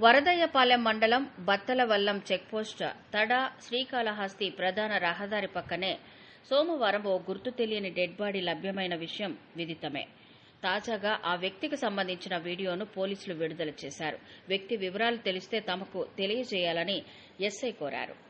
వరదయ్యపాలెం మండలం బత్తలవల్లం చెక్పోస్ట్ తడ శ్రీకాళహస్తి ప్రధాన రహదారి పక్కనే సోమవారం ఓ గుర్తు తెలియని డెడ్ బాడీ లభ్యమైన విషయం విదితమే. తాజాగా ఆ వ్యక్తికి సంబంధించిన వీడియోను పోలీసులు విడుదల చేశారు. వ్యక్తి వివరాలు తెలిస్తే తమకు తెలియజేయాలని ఎస్ఐ కోరారు.